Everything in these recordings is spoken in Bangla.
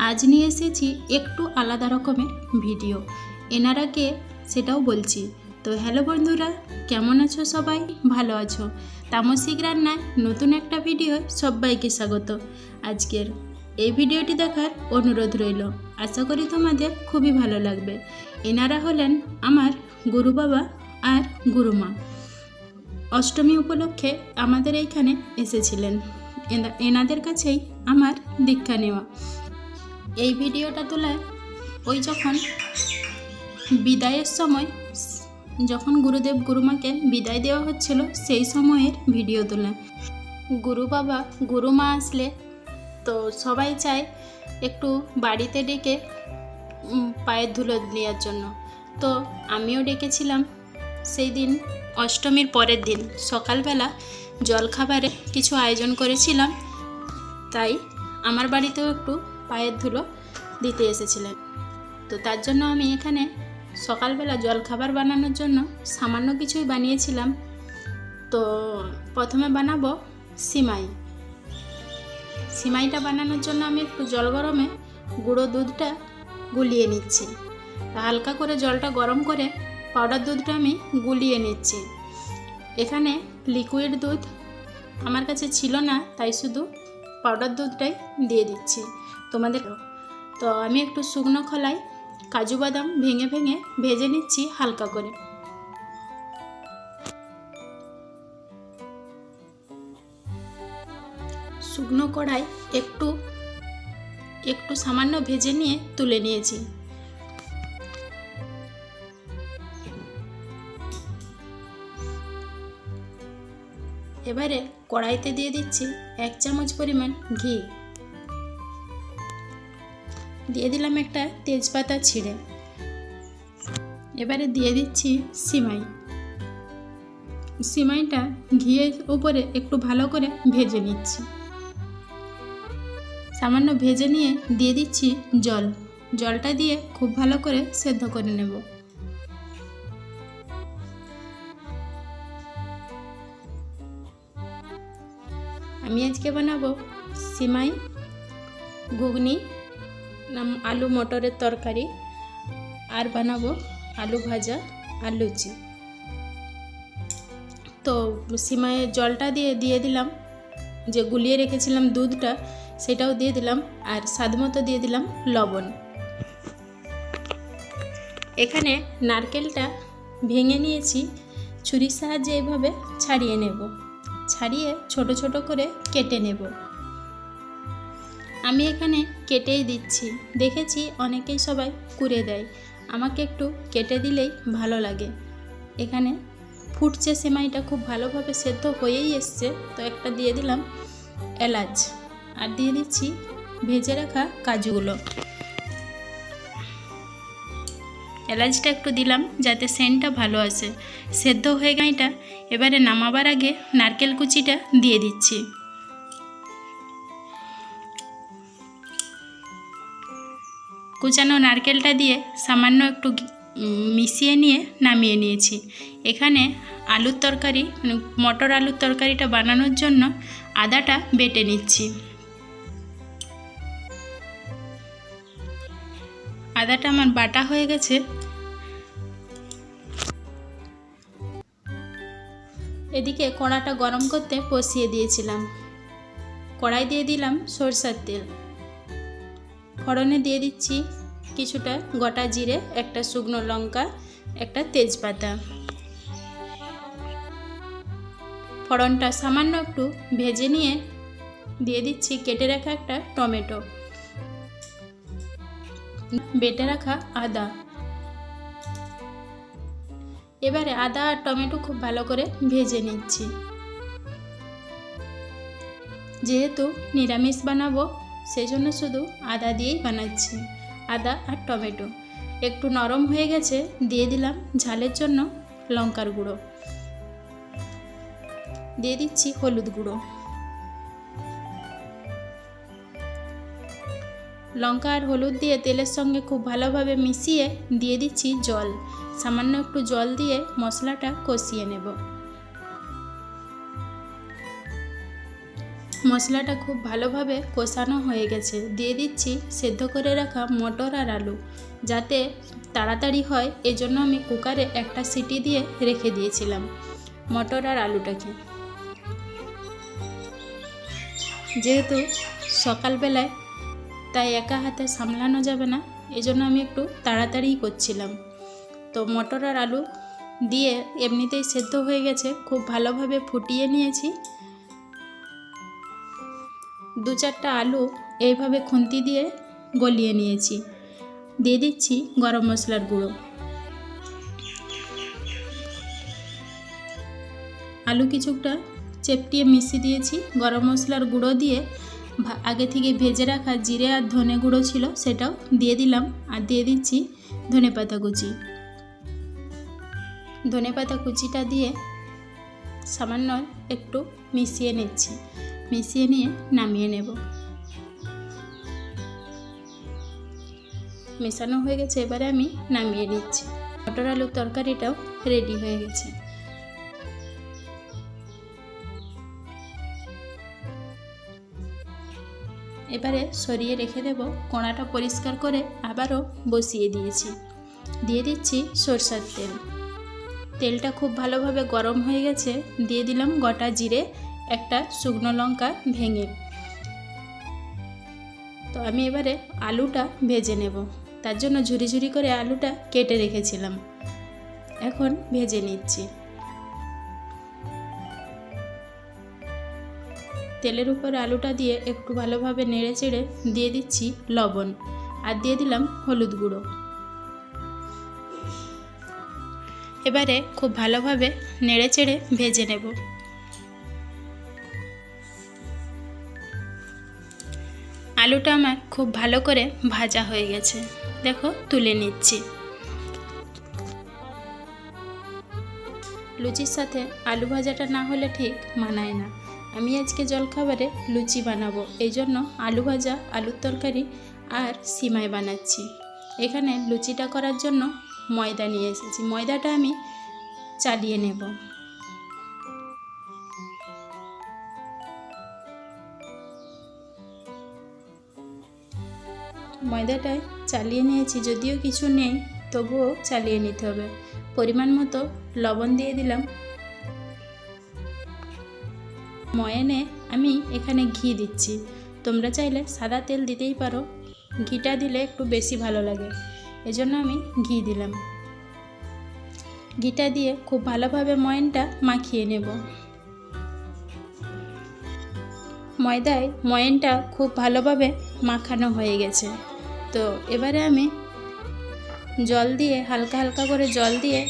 আজ নিয়ে এসেছি একটু আলাদা রকমের ভিডিও। এনার আগে সেটাও বলছি। তো হ্যালো বন্ধুরা, কেমন আছো সবাই? ভালো আছো? তামসিক রান্নায় নতুন একটা ভিডিও সবাইকে স্বাগত। আজকের এই ভিডিওটি দেখার অনুরোধ রইল। আশা করি তোমাদের খুবই ভালো লাগবে। এনারা হলেন আমার গুরু বাবা আর গুরুমা অষ্টমী উপলক্ষে আমাদের এইখানে এসেছিলেন। এনা- এনাদের কাছেই আমার দীক্ষা নেওয়া। এই ভিডিওটা তোলায় ওই যখন বিদায়ের সময় যখন গুরুদেব গুরুমাকে বিদায় দেওয়া হচ্ছিল, সেই সময়ের ভিডিও তোলা। গুরু বাবা গুরুমা আসলে তো সবাই চায় একটু বাড়িতে ডেকে পায়ের ধুলো নেওয়ার জন্য। তো আমিও ডেকেছিলাম সেই দিন, অষ্টমীর পরের দিন। সকালবেলা জলখাবারে কিছু আয়োজন করেছিলাম, তাই আমার বাড়িতেও একটু পায়ের ধুলো দিতে এসেছিলেন। তো তার জন্য আমি এখানে সকালবেলা জলখাবার বানানোর জন্য সামান্য কিছুই বানিয়েছিলাম। তো প্রথমে বানাবো সিমাই। সিমাইটা বানানোর জন্য আমি একটু জল গরমে গুঁড়ো দুধটা গুলিয়ে নিচ্ছি। হালকা করে জলটা গরম করে পাউডার দুধটা আমি গুলিয়ে নিচ্ছি। এখানে লিকুইড দুধ আমার কাছে ছিল না, তাই শুধু পাউডার দুধটাই দিয়ে দিচ্ছি। তোমাদের। তো আমি একটু শুকনো খোলায় কাজু বাদাম ভেঙে ভেঙে ভেজে নিচ্ছি হালকা করে। শুকনো কড়াই একটু একটু সামান্য ভেজে নিয়ে তুলে নিয়েছি। এবারে কড়াইতে দিয়ে দিচ্ছি এক চামচ পরিমাণ ঘি। দিয়ে দিলাম একটা তেজপাতা ছিঁড়ে। এবারে দিয়ে দিচ্ছি সিমাই। সিমাইটা ঘিয়ের উপরে একটু ভালো করে ভেজে নিচ্ছি। সামান্য ভেজে নিয়ে দিয়ে দিচ্ছি জল। জলটা দিয়ে খুব ভালো করে সেদ্ধ করে নেব। আমি আজকে বানাবো সিমাই, ঘুগনি নাম আলু মটরের তরকারি। আর বানাবো আলু ভাজা আর লুচি। তো সিমাইয়ের জলটা দিয়ে দিয়ে দিলাম। যে গুলিয়ে রেখেছিলাম দুধটা, সেটাও দিয়ে দিলাম। আর স্বাদ মতো দিয়ে দিলাম লবণ। এখানে নারকেলটা ভেঙে নিয়েছি। ছুরির সাহায্যে এভাবে ছাড়িয়ে নেব। ছাড়িয়ে ছোট ছোট করে কেটে নেব। আমি এখানে কেটেই দিচ্ছি। দেখেছি অনেকেই সবাই কুড়ে দেয়। আমাকে একটু কেটে দিলেই ভালো লাগে। এখানে ফুটছে সেমাইটা খুব ভালোভাবে সেদ্ধ হয়েই এসছে। তো একটা দিয়ে দিলাম এলাচ। আর দিয়ে দিচ্ছি ভেজে রাখা কাজুগুলো। এলাচটা একটু দিলাম যাতে সেন্টটা ভালো আসে। সেদ্ধ হয়ে গাইটা এবারে নামাবার আগে নারকেল কুচিটা দিয়ে দিচ্ছি। কুচানো নারকেলটা দিয়ে সামান্য একটু মিশিয়ে নিয়ে নামিয়ে নিয়েছি। এখানে আলুর তরকারি মানে মটর আলুর তরকারিটা বানানোর জন্য আদাটা বেটে নিচ্ছি। আদাটা আমার বাটা হয়ে গেছে। এদিকে কড়াটা গরম করতে বসিয়ে দিয়েছিলাম। কড়াই দিয়ে দিলাম সরষার তেল। ফড়নে দিয়ে দিচ্ছি কিছুটা গোটা জিরে, একটা শুকনো লঙ্কা, একটা তেজপাতা। ফড়নটা সামান্য একটু ভেজে নিয়ে দিয়ে দিচ্ছি কেটে রাখা একটা টমেটো। বেটে রাখা আদা। এবারে আদা আর টমেটো খুব ভালো করে ভেজে নিচ্ছি। যেহেতু নিরামিষ বানাবো সেই জন্য শুধু আদা দিয়েই বানাচ্ছি, আদা আর টমেটো। একটু নরম হয়ে গেছে, দিয়ে দিলাম ঝালের জন্য লঙ্কার গুঁড়ো। দিয়ে দিচ্ছি হলুদ গুঁড়ো। লঙ্কা আর হলুদ দিয়ে তেলের সঙ্গে খুব ভালোভাবে মিশিয়ে দিয়ে দিচ্ছি জল। সামান্য একটু জল দিয়ে মশলাটা কষিয়ে নেব। মশলাটা খুব ভালোভাবে কষানো হয়ে গেছে। দিয়ে দিচ্ছি সেদ্ধ করে রাখা মটর আর আলু। যাতে তাড়াতাড়ি হয়, এজন্য আমি কুকারে একটা সিটি দিয়ে রেখে দিয়েছিলাম মটর আর আলুটাকে। যেহেতু সকালবেলায় তাই একা হাতে সামলানো যাবে না, এজন্য আমি একটু তাড়াতাড়িই করছিলাম। তো মটর আর আলু দিয়ে এমনিতেই সেদ্ধ হয়ে গেছে, খুব ভালোভাবে ফুটিয়ে নিয়েছি। দু চারটা আলু এইভাবে খুন্তি দিয়ে গলিয়ে নিয়েছি। দিয়ে দিচ্ছি গরম মশলার গুঁড়ো। আলু কিছুটা চেপটিয়ে মিশিয়ে দিয়েছি। গরম মশলার গুঁড়ো দিয়ে আগে থেকে ভেজে রাখা জিরে আর ধনে গুঁড়ো ছিল সেটাও দিয়ে দিলাম। আর দিয়ে দিচ্ছি ধনে পাতা কুচি। ধনে পাতা কুচিটা দিয়ে সামান্য একটু মিশিয়ে নিচ্ছি। মিশিয়ে নিয়ে নামিয়ে নেব। মেশানো হয়ে গেছে, এবারে আমি নামিয়ে নিচ্ছি। মটর আলুর তরকারিটাও রেডি হয়ে গেছে। এবারে সরিয়ে রেখে দেব, কড়াটা পরিষ্কার করে আবারও বসিয়ে দিয়েছি। দিয়ে দিচ্ছি সরষার তেল। তেলটা খুব ভালোভাবে গরম হয়ে গেছে, দিয়ে দিলাম গোটা জিরে একটা শুকনো লঙ্কা ভেঙে। তো আমি এবারে আলুটা ভেজে নেব। তার জন্য ঝুরি ঝুরি করে আলুটা কেটে রেখেছিলাম। এখন ভেজে নিচ্ছি। তেলের উপর আলুটা দিয়ে একটু ভালোভাবে নেড়ে চেড়ে দিয়ে দিচ্ছি লবণ। আর দিয়ে দিলাম হলুদ গুঁড়ো। এবারে খুব ভালোভাবে নেড়ে চেড়ে ভেজে নেব। আলুটা আমার খুব ভালো করে ভাজা হয়ে গেছে। দেখো, তুলে নিচ্ছি। লুচির সাথে আলু ভাজাটা না হলে ঠিক মানায় না। আমি আজকে জলখাবারে লুচি বানাবো। এই জন্য আলু ভাজা, আলুর তরকারি আর সিমাই বানাচ্ছি। এখানে লুচিটা করার জন্য ময়দা নিয়ে এসেছি। ময়দাটা আমি চালিয়ে নেব। ময়দাটায় চালিয়ে নিয়েছি, যদিও কিছু নেই, তবুও চালিয়ে নিতে হবে। পরিমাণ মতো লবণ দিয়ে দিলাম। ময়ানে আমি এখানে ঘি দিচ্ছি। তোমরা চাইলে সাদা তেল দিতেই পারো। ঘিটা দিলে একটু বেশি ভালো লাগে। এজন্য আমি ঘি দিলাম। ঘিটা দিয়ে খুব ভালোভাবে ময়নটা মাখিয়ে নেব। ময়দায় ময়নটা খুব ভালোভাবে মাখানো হয়ে গেছে। তো এবারে আমি জল দিয়ে, হালকা হালকা করে জল দিয়ে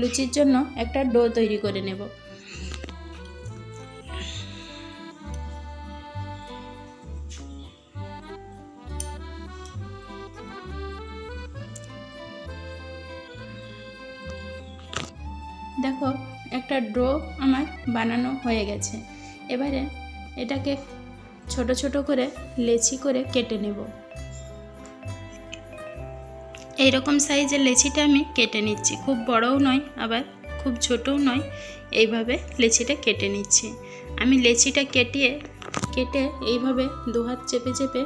লুচির জন্য একটা ডো তৈরি করে নেব। দেখো, একটা ড্রো আমার বানানো হয়ে গেছে। এবারে এটাকে ছোট ছোট করে লেচি করে কেটে নেব। এইরকম সাইজের লেচিটা আমি কেটে নিচ্ছি। খুব বড়ও নয়, আবার খুব ছোটও নয়। এইভাবে লেচিটা কেটে নিচ্ছি। আমি লেচিটা কেটিয়ে, কেটে এইভাবে দু হাত চেপে চেপে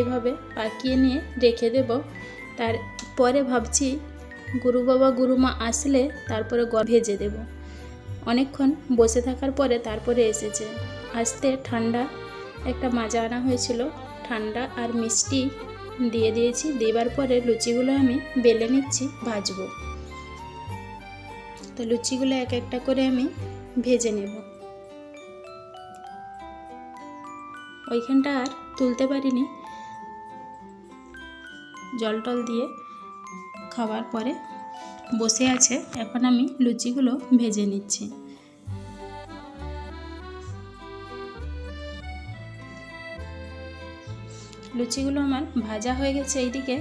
এভাবে পাকিয়ে নিয়ে রেখে দেব। তারপরে ভাবছি গুরু বাবা গুরুমা আসলে তারপরে গ ভেজে দেব। অনেকক্ষণ বসে থাকার পরে তারপরে এসেছে। আসতে ঠান্ডা একটা মাজা আনা হয়েছিল। ঠান্ডা আর মিষ্টি দিয়ে দিয়েছি। দেবার পরে লুচিগুলো আমি বেলে নিচ্ছি, ভাজবো। তো লুচিগুলো এক একটা করে আমি ভেজে নেব। ওইখানটা আর তুলতে পারিনি। জল টল দিয়ে খাওয়ার পরে বসে আছে। এখন আমি লুচিগুলো ভেজে নিচ্ছি। লুচিগুলো আমার ভাজা হয়ে গেছে এইদিকে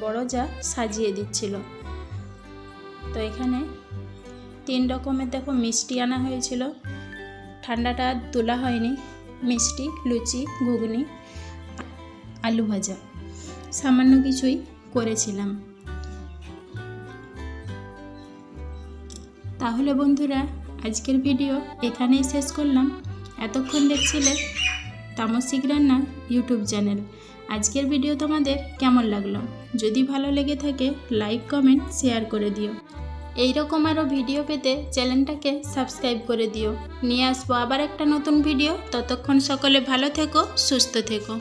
বড় যা সাজিয়ে দিচ্ছিল। তো এখানে তিন রকমের দেখো মিষ্টি আনা হয়েছিল। ঠান্ডাটা তোলা হয়নি। মিষ্টি, লুচি, ঘুগনি, আলু ভাজা। সামান্য কিছুই করেছিলাম। তাহলে বন্ধুরা, আজকের ভিডিও এখানেই শেষ করলাম। এতক্ষণ দেখছিলে তামসিক রান্না ইউটিউব চ্যানেল। আজকের ভিডিও তোমাদের কেমন লাগল? যদি ভালো লেগে থাকে, লাইক, কমেন্ট, শেয়ার করে দিও। এই রকম আরও ভিডিও পেতে চ্যানেলটাকে সাবস্ক্রাইব করে দিও। নিয়ে আসব আবার একটা নতুন ভিডিও। ততক্ষণ সকলে ভালো থেকো, সুস্থ থেকো।